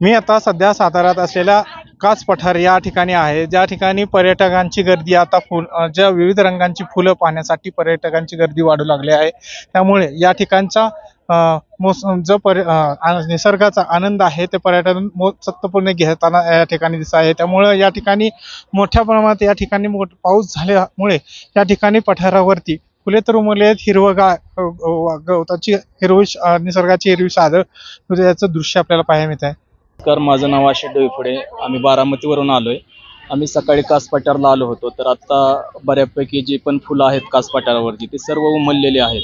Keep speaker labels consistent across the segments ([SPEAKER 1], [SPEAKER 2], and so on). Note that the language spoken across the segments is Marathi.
[SPEAKER 1] मी आता सध्या साताऱ्यात असलेल्या काच पठार या ठिकाणी आहे. ज्या ठिकाणी पर्यटकांची गर्दी आता फुल ज्या विविध रंगांची फुलं पाहण्यासाठी पर्यटकांची गर्दी वाढू लागली आहे. त्यामुळे या ठिकाणचा मोसम जो पर्य निसर्गाचा आनंद आहे ते पर्यटन मोत्सत्वपूर्ण घेताना या ठिकाणी दिसत आहे. त्यामुळे या ठिकाणी मोठ्या प्रमाणात या ठिकाणी मोठ पाऊस झाल्यामुळे या ठिकाणी पठारावरती फुले तर उमलले आहेत हिरवगार गवताची हिरवी निसर्गाची हिरवी साधं याचं दृश्य आपल्याला पाहायला मिळत आहे
[SPEAKER 2] नमस्कार माझं नाव आशिष डोईफुडे आम्ही बारामतीवरून आलोय. आम्ही सकाळी कास आलो होतो. तर आता बऱ्यापैकी जी पण फुलं आहेत कासपाट्यावरती ती ते सर्व उमललेली आहेत.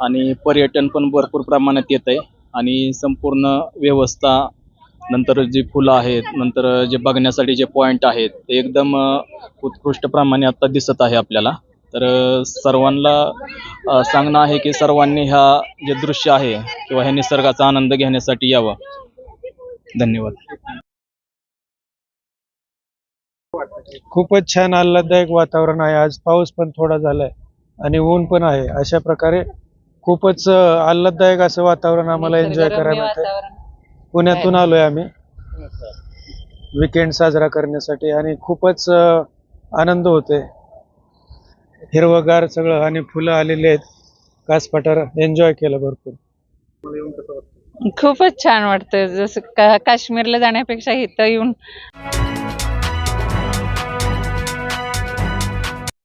[SPEAKER 2] आणि पर्यटन पण भरपूर प्रमाणात येत आहे. आणि संपूर्ण व्यवस्था नंतर जी फुलं आहेत नंतर जे बघण्यासाठी जे पॉईंट आहेत ते एकदम उत्कृष्ट प्रमाणे आता दिसत आहे आपल्याला. तर सर्वांना सांगणं आहे की सर्वांनी ह्या जे दृश्य आहे किंवा ह्या निसर्गाचा आनंद घेण्यासाठी यावं. धन्यवाद.
[SPEAKER 3] खूपच छान आल्हाददायक वातावरण आहे. आज पाऊस पण थोडा झालाय आणि ऊन पण आहे. अशा प्रकारे खूपच आल्हाददायक असं वातावरण आम्हाला एन्जॉय करायला पुण्यातून आलोय आम्ही. विकेंड साजरा करण्यासाठी आणि खूपच आनंद होतोय. हिरवगार सगळं आणि फुलं आलेली आहेत. कास पठार एन्जॉय केलं भरपूर.
[SPEAKER 4] खूपच छान वाटतं जसं का काश्मीरला जाण्यापेक्षा इथं येऊन.